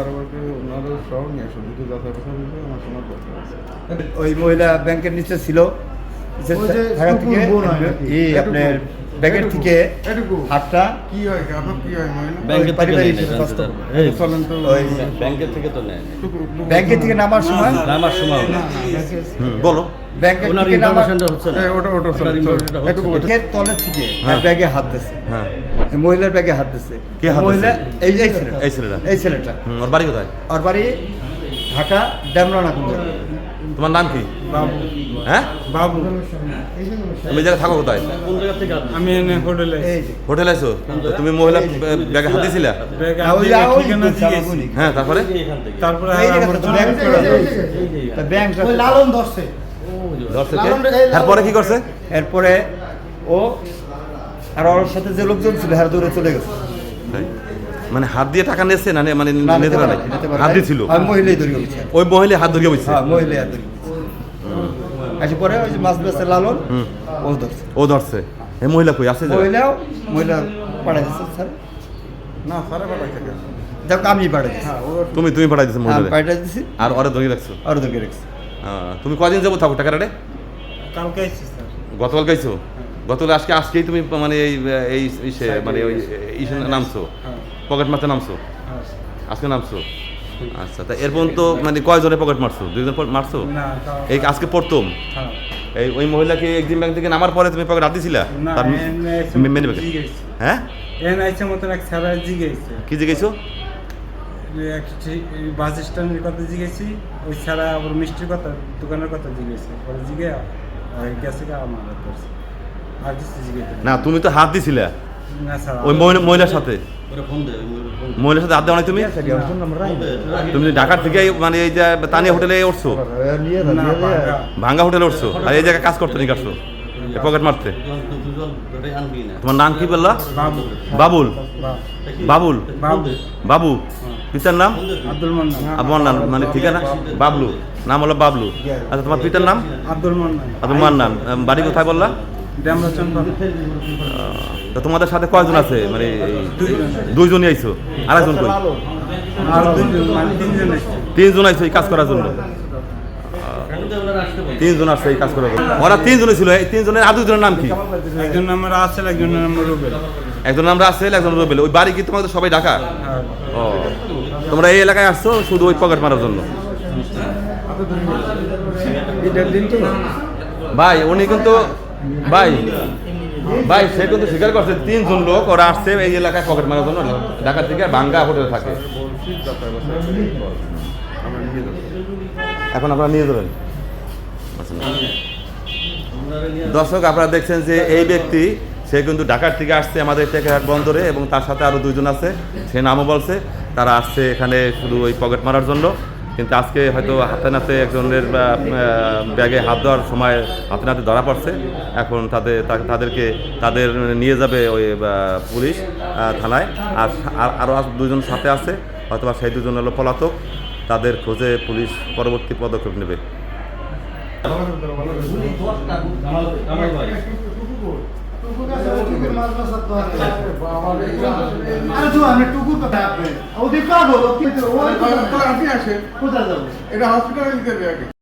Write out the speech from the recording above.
সার্ভারকে ওনারও সহ নিয়ে আসো দুটো যাচাই বাছাই দিলে আমার শোনার দরকার ওই মহিলা ব্যাংকের নিচে ছিল নিচে ওই যে থাকা থেকে বোন নাকি? এই আপনার ব্যাগের থেকে হাতটা কি হয় আপনার কি হয় ব্যাংকের থেকে পারিবারিক নেয় না, স্বাস্থ্য ব্যাংকের- এই, চলেন তো। ওই ব্যাংকের থেকে তো নেয়। না। টুকু- টুকু- ব্যাংকের থেকে নামার সময়? নামার সময় বলো। ব্যাংকের থেকে নামার হচ্ছে না। ওটা- ওটা চলে, ওনার চলে। ইনফরমেশনটা হচ্ছে এটুকু- না। ব্যাগের তলের থেকে। ব্যাগে হাত দিছে হ্যাঁ। মহিলার ব্যাগে হাত দিচ্ছে কে হাত মহিলা এই এই এই ছেলেটা? এই ছেলেটা ওর বাড়ি কোথায় আর বাড়ি ঢাকা ড্যামরানা কোন তোমার নাম কি হ্যাঁ বাবু তুমি থাকো কোথায় কোন জায়গা থেকে আনবে? আমি হোটেলে এই হোটেলে আছো তুমি মহিলা ব্যাগে হাত। হ্যাঁ তারপরে তারপরে লালন ধরছে তারপরে কি করছে এরপরে ও আর ওর সাথে যে লোকজন ছিল হ্যাঁ দূরে চলে গেছে? মানে হাত দিয়ে টাকা নিয়েছে না মানে নিতে পারে? হাত নাই। দিয়েছিল আর মহিলাই ধরে গেছে। ওই মহিলা হাত ধরিয়ে বসছে হ্যাঁ মহিলাই হাত ধরে গেছে আসে পরে ওই যে মাছ বেচে লালন হুম। ও ধরছে। ও ধরছে। এই মহিলা কই? আছে যে মহিলাও মহিলা পাঠাই দিচ্ছে স্যার। না সারা বেলায় থাকে যাক আমি দিচ্ছি হ্যাঁ তুমি তুমি পাঠাই দিছো মহিলা দিচ্ছি আর ওরে ধরিয়ে রাখছো? আর ধরে রেখেছি। তুমি কদিন যাব থাকো টাকা রে কালকে এসেছি স্যার। গতকাল গাইছো গতকাল আজকে আজকেই তুমি মানে এই এই ইসে মানে ওই ইসে নামছো? হ্যাঁ। পকেট মারতে নামছো? হ্যাঁ। আজকে নামছো? আচ্ছা তা এরপর তো মানে কয়জনে পকেট মারছো? দুইজন মারছো? এই আজকে প্রথম? হ্যাঁ। এই ওই মহিলাকে একদিন ব্যাংক থেকে নামার পরে তুমি পকেট হাত দিছিলা? তার মেনে হ্যাঁ? এন আইসে মতন এক স্যার জিজ্ঞেসছে কি জিজ্ঞেসো এই বাস স্ট্যান্ডের কথা জিজ্ঞেসি ওই ছাড়া আবার মিষ্টির কথা দোকানের কথা জিজ্ঞেসি পরে জিজ্ঞে আর গেছে আমার করছে জিজ্ঞেস না তুমি তো হাত দিছিলা। না স্যার ওই মহিলার সাথে। মহিলার সাথে হাত দেওয়া নাই তুমি? তুমি ঢাকার থেকে মানে এই যে তানিয়া হোটেলে উঠছো? ভাঙ্গা। হোটেলে উঠছো? আর এই জায়গায় কাজ করতে নি কাটছো পকেট মারতে। দুজন- দুজন ধরে আনবি না। তোমার নাম কি বললা? বাবু বাবুল? বাবুল। বাবু? পিতার নাম? আব্দুল মান্নান। নাম মানে ঠিকানা? বাবলু। নাম হলো বাবলু। আচ্ছা তোমার পিতার নাম? আব্দুল মান্নান। আব্দুল মান্নান। বাড়ি কোথায় বললা? তোমাদের সাথে কয়জন আছে? মানে দুইজনই আইছো। আরেকজন কই? মানে তিনজন তিনজন আইছো এই কাজ করার জন্য? তিনজন আসছে এই কাজ করার জন্য। ওরা তিনজনই ছিল। এই তিনজনের আর দুজনের নাম কি? একজন নাম্বার আসেল একজনের নাম্বার রুবেল। একজন নাম রাসেল একজন রবেল। ওই বাড়ি কি তোমাদের সবাই ঢাকা? হ্যাঁ। ও তোমরা এই এলাকায় আসছো শুধু ওই পকেট মারার জন্য? ভাই উনি কিন্তু ভাই ভাই, সে কিন্তু স্বীকার করছে, তিনজন লোক ওরা আসছে এই এলাকায় পকেট মারার জন্য। ঢাকা থেকে বাঙ্গা হোটেলে থাকে। এখন আপনারা নিয়ে যাবেন। দর্শক, আপনারা দেখছেন যে এই ব্যক্তি, সে কিন্তু ঢাকার থেকে আসছে আমাদের টেকেরহাট বন্দরে এবং তার সাথে আরও দুজন আছে। সে নামও বলছে। তারা আসছে এখানে শুধু ওই পকেট মারার জন্য। কিন্তু আজকে হয়তো হাতে নাতে একজনের ব্যাগে হাত দেওয়ার সময় হাতে নাতে ধরা পড়ছে এখন তাদের তাদেরকে তাদের নিয়ে যাবে ওই পুলিশ থানায় আর আর- আরও দুজন সাথে আছে হয়তো বা সেই দুজন হলো পলাতক তাদের খোঁজে পুলিশ পরবর্তী পদক্ষেপ নেবে এটা হসপিটালে নিতে হবে আগে।